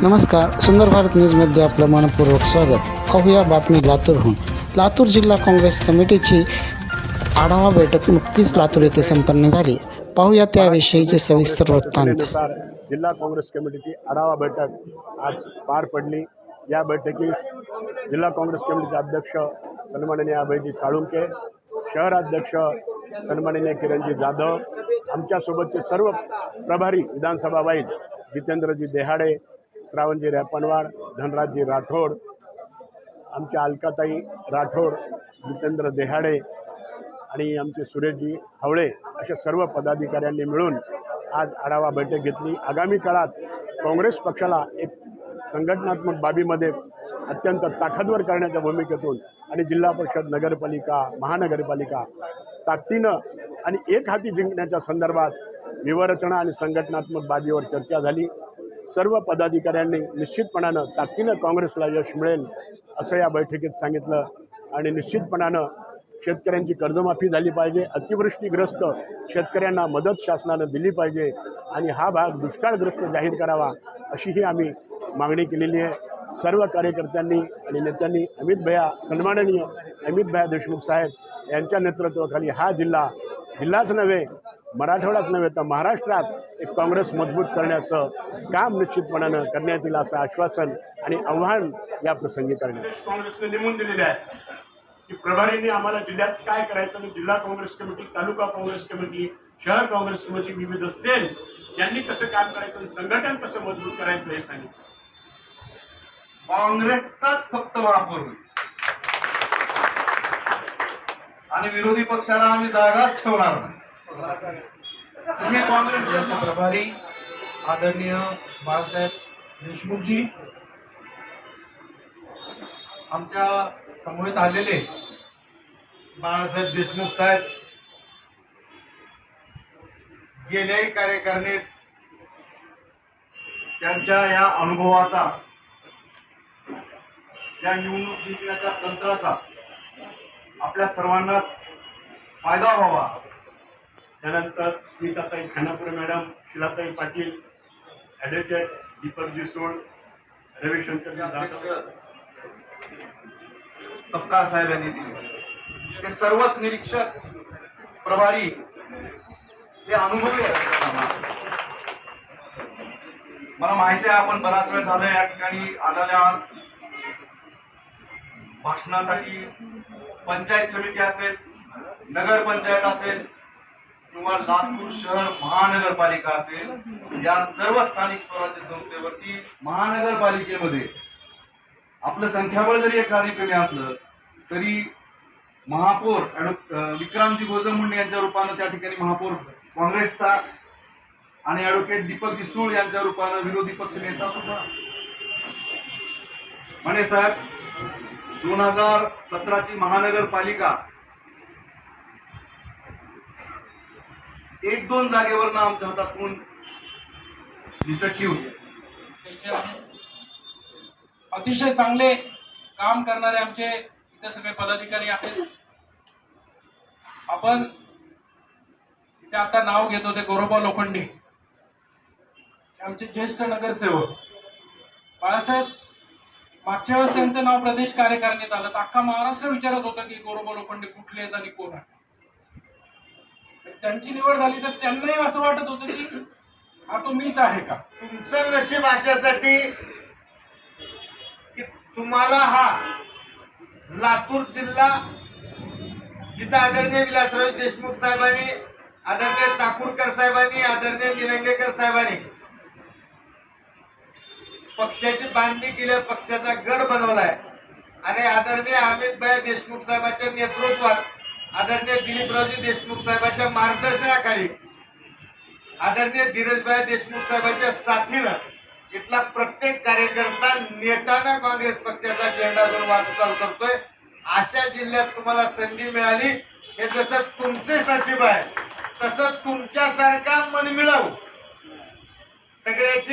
नमस्कार सुंदर भारत न्यूजमध्ये आपलं मनपूर्वक स्वागत. पाहूया बातमी लातूरहून. लातूर जिल्हा काँग्रेस कमिटीची आढावा बैठक नुकतीच लातूर येथे संपन्न झाली. पाहूया त्याविषयीचे सविस्तर वृत्तांत. जिल्हा काँग्रेस कमिटीची आढावा बैठक आज पार पडली. या बैठकीस जिल्हा काँग्रेस कमिटीचे अध्यक्ष सन्माननीय अभयजी साळुंके शहराध्यक्ष सन्माननीय किरणजी जाधव आमच्यासोबतचे सर्व प्रभारी विधानसभा वाईज जितेंद्रजी देहाडे श्रावणजी रॅपनवाड धनराजजी राठोड आमच्या अलकाताई राठोड जितेंद्र देहाडे आणि आमचे सुरेशजी हवळे अशा सर्व पदाधिकाऱ्यांनी मिळून आज आढावा बैठक घेतली. आगामी काळात काँग्रेस पक्षाला एक संघटनात्मक बाबीमध्ये अत्यंत ताकदवर करण्याच्या भूमिकेतून आणि जिल्हा परिषद नगरपालिका महानगरपालिका ताकदीनं आणि एक हाती जिंकण्याच्या संदर्भात विवरचना आणि संघटनात्मक बाबीवर चर्चा झाली. सर्व पदाधिकाऱ्यांनी निश्चितपणानं ताकदीनं काँग्रेसला यश मिळेल असं या बैठकीत सांगितलं. आणि निश्चितपणानं शेतकऱ्यांची कर्जमाफी झाली पाहिजे. अतिवृष्टीग्रस्त शेतकऱ्यांना मदत शासनानं दिली पाहिजे. आणि हा भाग दुष्काळग्रस्त जाहीर करावा अशीही आम्ही मागणी केलेली आहे. सर्व कार्यकर्त्यांनी आणि नेत्यांनी अमित भया सन्माननीय अमित भया देशमुख साहेब यांच्या नेतृत्वाखाली हा जिल्हा जिल्हाच नव्हे मराठवाडाच नव्हे तर महाराष्ट्रात एक काँग्रेस मजबूत करण्याचं काम निश्चितपणानं करण्यात येईल असं आश्वासन आणि आव्हान या प्रसंगी करण्यात काँग्रेसने नेमून दिलेले आहे. की प्रभारीने आम्हाला जिल्ह्यात काय करायचं जिल्हा Congress committee taluka Congress committee शहर काँग्रेस कमिटी विविध सेल यांनी कसं काम करायचं संघटन कसं मजबूत करायचं हे सांगितलं. काँग्रेसचाच फक्त महापौर होईल. आणि विरोधी पक्षाला आम्ही जागाच ठेवणार नाही. तुम्ही काँग्रेसचे प्रभारी आदरणीय बाळासाहेब देशमुखजी आमच्या समवेत आलेले बाळासाहेब देशमुख साहेब गेल्याही कार्यकारिणीत त्यांच्या या अनुभवाचा या निवडणूक जिंकण्याच्या तंत्राचा आपल्या सर्वांनाच फायदा व्हावा. त्यानंतर स्मिताताई खानापुरे मॅडम शिलाताई पाटील ॲडव्होकेट दीपक सोड रविशंकर सपकाळ साहेब यांनी दिली. ते सर्वच निरीक्षक प्रभारी ते अनुभवी मला माहिती आहे आपण बराच वेळ झालं या ठिकाणी आलेल्या भाषणासाठी पंचायत समिती असेल नगरपंचायत असेल किंवा लातूर शहर महानगरपालिका असेल या सर्व स्थानिक स्वराज्य संस्थेवरती महानगरपालिकेमध्ये आपलं संख्याबळ जरी एक कार्य कमी असलं तरी महापौर विक्रमजी अं, विक्रांतजी गोजमुंडे यांच्या रूपानं त्या ठिकाणी महापौर काँग्रेसचा आणि ॲडव्होकेट दीपकजी सूळ यांच्या रूपानं विरोधी पक्ष नेता सुद्धा. म्हणे साहेब दोन हजार सतराची महानगरपालिका एक दोन जागेवरनं आमच्या हातातून निसटली होती. त्याचे अतिशय चांगले काम करणारे आमचे इथे सगळे पदाधिकारी आहेत. आपण इथे आता नाव घेत होते गोरोबा लोखंडे. आमचे ज्येष्ठ नगरसेवक. बाळासाहेब मागच्या वेळेस त्यांचं नाव प्रदेश कार्यकारिणीत आलं. तर अख्खा महाराष्ट्र विचारत होता की गोरोबा लोखंडे कुठले आहेत आणि कोण आहे त्यांची निवड झाली तर त्यांनाही असं वाटत होतं की हा तो मीच आहे का? तुमचं नशीब अशासाठी की तुम्हाला हा लातूर जिल्हा जिथं आदरणीय विलासराव देशमुख साहेबांनी आदरणीय चाकूरकर साहेबांनी आदरणीय निलंगेकर साहेबांनी पक्षाची बांधणी केली पक्षाचा गड बनवलाय. आणि आदरणीय अमित भाई देशमुख साहेबांच्या नेतृत्वात आदरणीय दिलीपरावजी देशमुख साहेबांच्या मार्गदर्शनाखाली आदरणीय धीरजभाई देशमुख साहेबांच्या साथीनं इथला प्रत्येक कार्यकर्ता नेटानं काँग्रेस पक्षाचा झेंडा घेऊन वाटचाल करतोय. अशा जिल्ह्यात तुम्हाला संधी मिळाली. हे जसं तुमचे नशीब आहे तसं तुमच्यासारखा मन मिळव सगळ्याची